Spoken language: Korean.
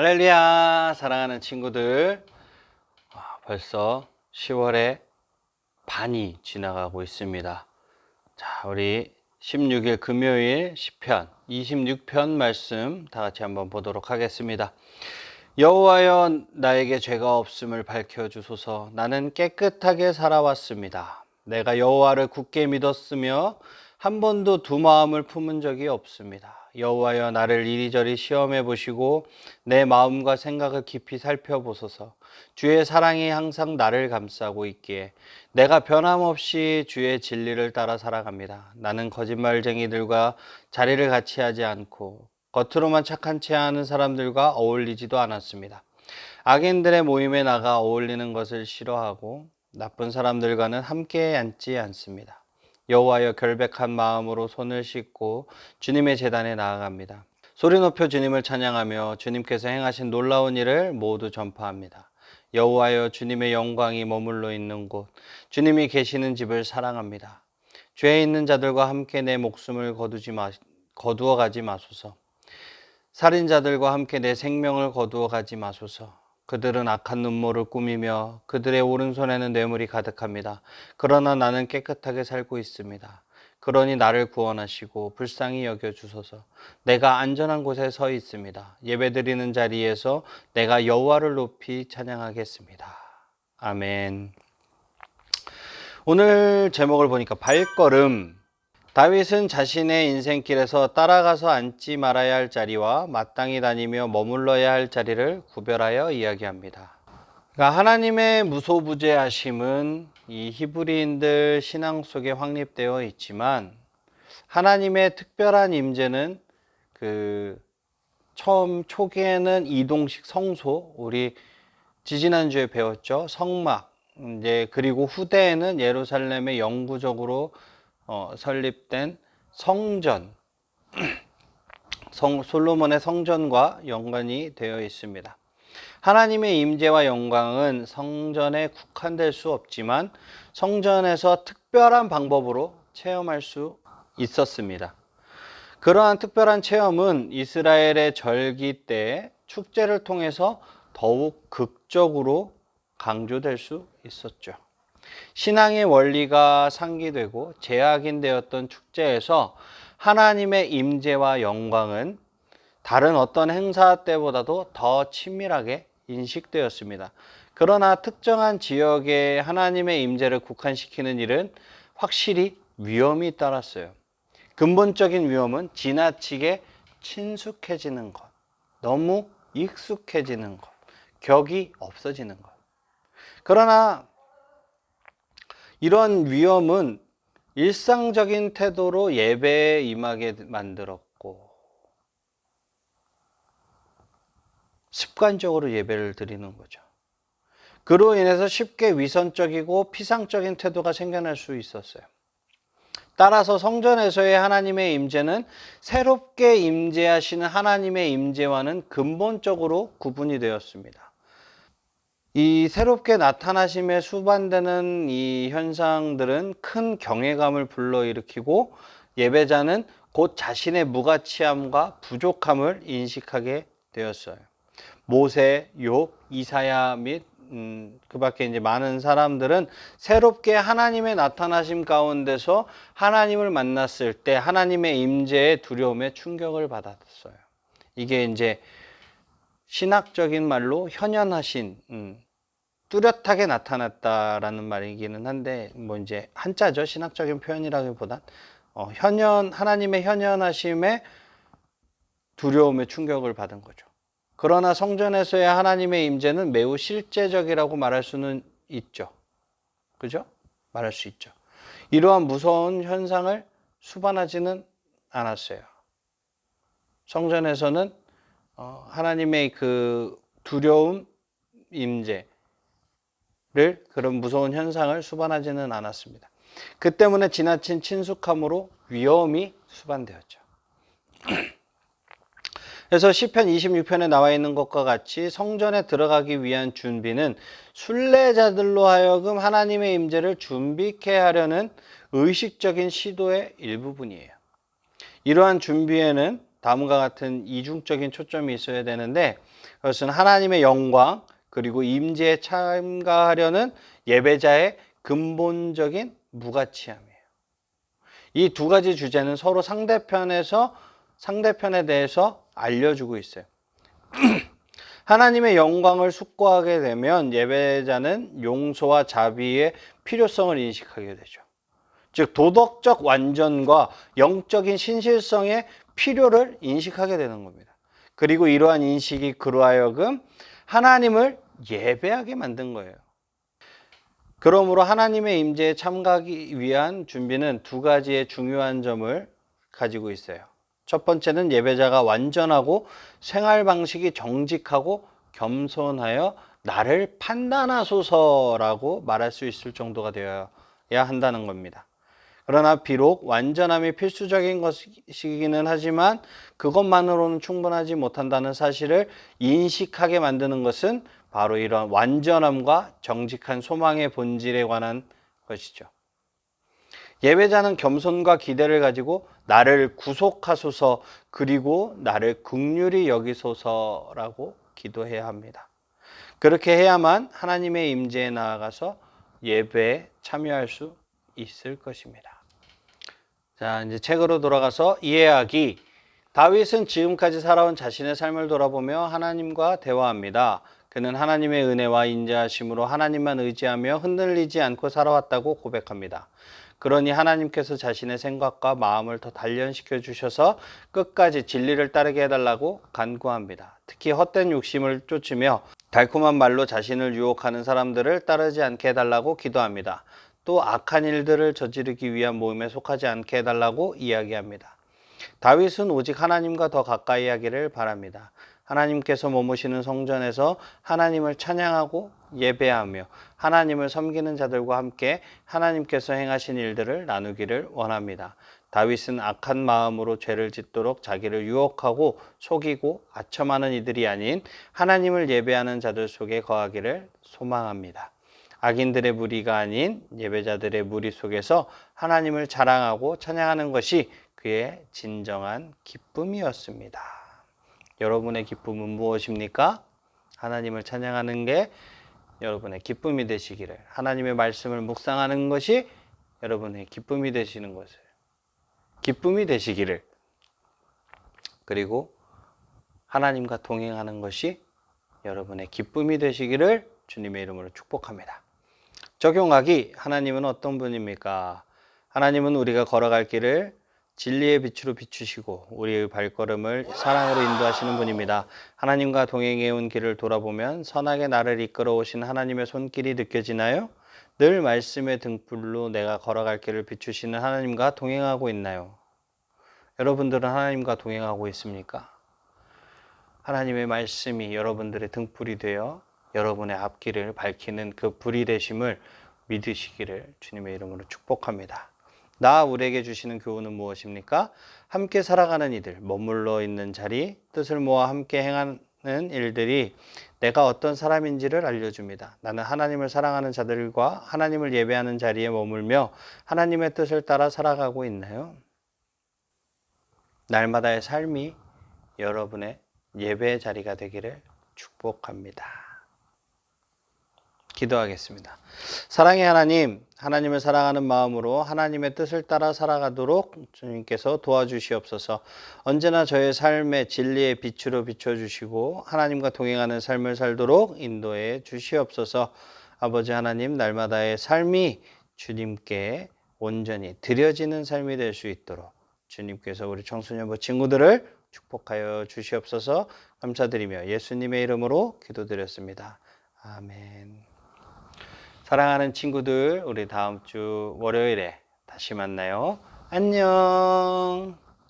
할렐루야. 사랑하는 친구들. 아, 벌써 10월의 반이 지나가고 있습니다. 자 우리 16일 금요일 10편 26편 말씀 다 같이 한번 보도록 하겠습니다. 여호와여 나에게 죄가 없음을 밝혀 주소서. 나는 깨끗하게 살아왔습니다. 내가 여호와를 굳게 믿었으며 한 번도 두 마음을 품은 적이 없습니다. 여호와여 나를 이리저리 시험해 보시고 내 마음과 생각을 깊이 살펴보소서. 주의 사랑이 항상 나를 감싸고 있기에 내가 변함없이 주의 진리를 따라 살아갑니다. 나는 거짓말쟁이들과 자리를 같이 하지 않고 겉으로만 착한 채 하는 사람들과 어울리지도 않았습니다. 악인들의 모임에 나가 어울리는 것을 싫어하고 나쁜 사람들과는 함께 앉지 않습니다. 여호와여 결백한 마음으로 손을 씻고 주님의 재단에 나아갑니다. 소리 높여 주님을 찬양하며 주님께서 행하신 놀라운 일을 모두 전파합니다. 여호와여 주님의 영광이 머물러 있는 곳 주님이 계시는 집을 사랑합니다. 죄에 있는 자들과 함께 내 목숨을 거두지 마, 거두어 가지 마소서. 살인자들과 함께 내 생명을 거두어 가지 마소서. 그들은 악한 눈물을 꾸미며 그들의 오른손에는 뇌물이 가득합니다. 그러나 나는 깨끗하게 살고 있습니다. 그러니 나를 구원하시고 불쌍히 여겨 주소서. 내가 안전한 곳에 서 있습니다. 예배드리는 자리에서 내가 여호와를 높이 찬양하겠습니다. 아멘. 오늘 제목을 보니까 발걸음 다윗은 자신의 인생길에서 따라가서 앉지 말아야 할 자리와 마땅히 다니며 머물러야 할 자리를 구별하여 이야기합니다. 그러니까 하나님의 무소부재하심은 이 히브리인들 신앙 속에 확립되어 있지만 하나님의 특별한 임재는 그 처음 초기에는 이동식 성소 우리 지지난주에 배웠죠 성막 이제 그리고 후대에는 예루살렘의 영구적으로 어, 설립된 성전, 성, 솔로몬의 성전과 연관이 되어 있습니다. 하나님의 임재와 영광은 성전에 국한될 수 없지만 성전에서 특별한 방법으로 체험할 수 있었습니다. 그러한 특별한 체험은 이스라엘의 절기 때 축제를 통해서 더욱 극적으로 강조될 수 있었죠. 신앙의 원리가 상기되고 재확인되었던 축제에서 하나님의 임재와 영광은 다른 어떤 행사 때보다도 더 친밀하게 인식되었습니다. 그러나 특정한 지역에 하나님의 임재를 국한시키는 일은 확실히 위험이 따랐어요. 근본적인 위험은 지나치게 친숙해지는 것, 너무 익숙해지는 것, 격이 없어지는 것. 그러나 이런 위험은 일상적인 태도로 예배에 임하게 만들었고 습관적으로 예배를 드리는 거죠. 그로 인해서 쉽게 위선적이고 피상적인 태도가 생겨날 수 있었어요. 따라서 성전에서의 하나님의 임재는 새롭게 임재하시는 하나님의 임재와는 근본적으로 구분이 되었습니다. 이 새롭게 나타나심에 수반되는 이 현상들은 큰 경외감을 불러일으키고 예배자는 곧 자신의 무가치함과 부족함을 인식하게 되었어요. 모세, 욥, 이사야 및 음, 그 밖에 이제 많은 사람들은 새롭게 하나님의 나타나심 가운데서 하나님을 만났을 때 하나님의 임재의 두려움에 충격을 받았어요. 이게 이제 신학적인 말로 현현하신 음, 뚜렷하게 나타났다라는 말이기는 한데 뭐 이제 한자죠 신학적인 표현이라기보단 어, 현현 하나님의 현현하심에 두려움에 충격을 받은 거죠. 그러나 성전에서의 하나님의 임재는 매우 실제적이라고 말할 수는 있죠. 그죠? 말할 수 있죠. 이러한 무서운 현상을 수반하지는 않았어요. 성전에서는 어, 하나님의 그 두려움, 임재, 를 그런 무서운 현상을 수반하지는 않았습니다. 그 때문에 지나친 친숙함으로 위험이 수반되었죠. 그래서 시편 26편에 나와 있는 것과 같이 성전에 들어가기 위한 준비는 순례자들로 하여금 하나님의 임재를 준비케 하려는 의식적인 시도의 일부분이에요. 이러한 준비에는 다음과 같은 이중적인 초점이 있어야 되는데 그것은 하나님의 영광 그리고 임재에 참가하려는 예배자의 근본적인 무가치함이에요. 이 두 가지 주제는 서로 상대편에서 상대편에 대해서 알려주고 있어요. 하나님의 영광을 숙고하게 되면 예배자는 용서와 자비의 필요성을 인식하게 되죠. 즉 도덕적 완전과 영적인 신실성의 필요를 인식하게 되는 겁니다. 그리고 이러한 인식이 그로 하여금 하나님을 예배하게 만든 거예요. 그러므로 하나님의 임재에 참가하기 위한 준비는 두 가지의 중요한 점을 가지고 있어요. 첫 번째는 예배자가 완전하고 생활 방식이 정직하고 겸손하여 나를 판단하소서라고 말할 수 있을 정도가 되어야 한다는 겁니다. 그러나 비록 완전함이 필수적인 것이기는 하지만 그것만으로는 충분하지 못한다는 사실을 인식하게 만드는 것은 바로 이런 완전함과 정직한 소망의 본질에 관한 것이죠. 예배자는 겸손과 기대를 가지고 나를 구속하소서 그리고 나를 극률이 여기소서라고 기도해야 합니다. 그렇게 해야만 하나님의 임재에 나아가서 예배에 참여할 수 있을 것입니다. 자, 이제 책으로 돌아가서 이해하기. 다윗은 지금까지 살아온 자신의 삶을 돌아보며 하나님과 대화합니다. 그는 하나님의 은혜와 인자하심으로 하나님만 의지하며 흔들리지 않고 살아왔다고 고백합니다. 그러니 하나님께서 자신의 생각과 마음을 더 단련시켜 주셔서 끝까지 진리를 따르게 해달라고 간구합니다. 특히 헛된 욕심을 쫓으며 달콤한 말로 자신을 유혹하는 사람들을 따르지 않게 해달라고 기도합니다. 또 악한 일들을 저지르기 위한 모임에 속하지 않게 해달라고 이야기합니다. 다윗은 오직 하나님과 더 가까이 하기를 바랍니다. 하나님께서 머무시는 성전에서 하나님을 찬양하고 예배하며 하나님을 섬기는 자들과 함께 하나님께서 행하신 일들을 나누기를 원합니다. 다윗은 악한 마음으로 죄를 짓도록 자기를 유혹하고 속이고 아첨하는 이들이 아닌 하나님을 예배하는 자들 속에 거하기를 소망합니다. 악인들의 무리가 아닌 예배자들의 무리 속에서 하나님을 자랑하고 찬양하는 것이 그의 진정한 기쁨이었습니다. 여러분의 기쁨은 무엇입니까? 하나님을 찬양하는 게 여러분의 기쁨이 되시기를 하나님의 말씀을 묵상하는 것이 여러분의 기쁨이 되시는 것을 기쁨이 되시기를 그리고 하나님과 동행하는 것이 여러분의 기쁨이 되시기를 주님의 이름으로 축복합니다. 적용하기 하나님은 어떤 분입니까? 하나님은 우리가 걸어갈 길을 진리의 빛으로 비추시고 우리의 발걸음을 사랑으로 인도하시는 분입니다. 하나님과 동행해 온 길을 돌아보면 선하게 나를 이끌어 오신 하나님의 손길이 느껴지나요? 늘 말씀의 등불로 내가 걸어갈 길을 비추시는 하나님과 동행하고 있나요? 여러분들은 하나님과 동행하고 있습니까? 하나님의 말씀이 여러분들의 등불이 되어 여러분의 앞길을 밝히는 그 불이 되심을 믿으시기를 주님의 이름으로 축복합니다. 나 우리에게 주시는 교훈은 무엇입니까? 함께 살아가는 이들, 머물러 있는 자리, 뜻을 모아 함께 행하는 일들이 내가 어떤 사람인지를 알려줍니다. 나는 하나님을 사랑하는 자들과 하나님을 예배하는 자리에 머물며 하나님의 뜻을 따라 살아가고 있나요? 날마다의 삶이 여러분의 예배의 자리가 되기를 축복합니다. 기도하겠습니다. 사랑의 하나님, 하나님을 사랑하는 마음으로 하나님의 뜻을 따라 살아가도록 주님께서 도와주시옵소서. 언제나 저의 삶의 진리의 빛으로 비춰주시고 하나님과 동행하는 삶을 살도록 인도해 주시옵소서. 아버지 하나님, 날마다의 삶이 주님께 온전히 드려지는 삶이 될 수 있도록 주님께서 우리 청소년부 친구들을 축복하여 주시옵소서. 감사드리며 예수님의 이름으로 기도드렸습니다. 아멘. 사랑하는 친구들, 우리 다음 주 월요일에 다시 만나요. 안녕.